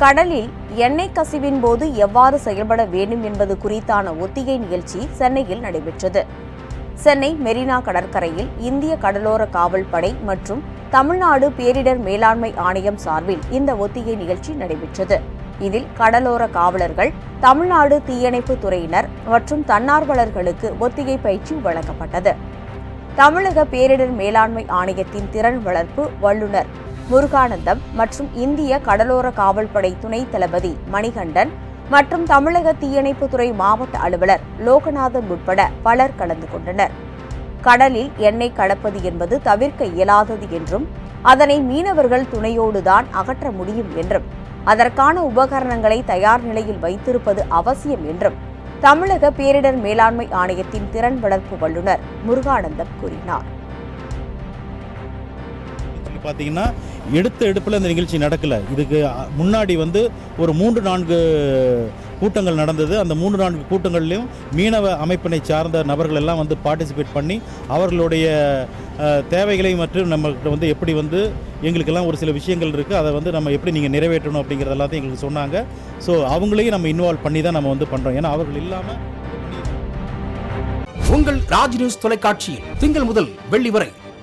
கடலில் எண்ணெய் கசிவின் போது எவ்வாறு செயல்பட வேண்டும் என்பது குறித்தான ஒத்திகை நிகழ்ச்சி சென்னையில் நடைபெற்றது. சென்னை மெரினா கடற்கரையில் இந்திய கடலோர காவல் படை மற்றும் தமிழ்நாடு பேரிடர் மேலாண்மை ஆணையம் சார்பில் இந்த ஒத்திகை நிகழ்ச்சி நடைபெற்றது. இதில் கடலோர காவலர்கள் தமிழ்நாடு தீயணைப்பு துறையினர் மற்றும் தன்னார்வலர்களுக்கு ஒத்திகை பயிற்சி வழங்கப்பட்டது. தமிழக பேரிடர் மேலாண்மை ஆணையத்தின் திறன் வளர்ப்பு வல்லுநர் முருகானந்தம் மற்றும் இந்திய கடலோர காவல்படை துணை தளபதி மணிகண்டன் மற்றும் தமிழக தீயணைப்புத்துறை மாவட்ட அலுவலர் லோகநாதன் உட்பட பலர் கலந்து கொண்டனர். கடலில் எண்ணெய் கலப்பது என்பது தவிர்க்க இயலாதது என்றும் அதனை மீனவர்கள் துணையோடுதான் அகற்ற முடியும் என்றும் அதற்கான உபகரணங்களை தயார் நிலையில் வைத்திருப்பது அவசியம் என்றும் தமிழக பேரிடர் மேலாண்மை ஆணையத்தின் திறன் வளர்ப்பு வல்லுநர் முருகானந்தம் கூறினார். பார்த்தீங்கன்னா எடுத்த எடுப்பில் இந்த நிகழ்ச்சி நடக்கலை. இதுக்கு முன்னாடி வந்து ஒரு மூன்று நான்கு கூட்டங்கள் நடந்தது. அந்த மூன்று நான்கு கூட்டங்கள்லையும் மீனவ அமைப்பினை சார்ந்த நபர்கள் எல்லாம் வந்து பார்ட்டிசிபேட் பண்ணி அவர்களுடைய தேவைகளை மற்றும் நம்மகிட்ட வந்து எப்படி வந்து எங்களுக்கெல்லாம் ஒரு சில விஷயங்கள் இருக்குது அதை வந்து நம்ம எப்படி நீங்கள் நிறைவேற்றணும் அப்படிங்கிறது எல்லாத்தையும் எங்களுக்கு சொன்னாங்க. ஸோ அவங்களையும் நம்ம இன்வால்வ் பண்ணி தான் நம்ம வந்து பண்ணுறோம் ஏன்னா அவர்கள் இல்லாமல் உங்கள் ராஜ் நியூஸ் தொலைக்காட்சியில் திங்கள் முதல் வெள்ளி வரை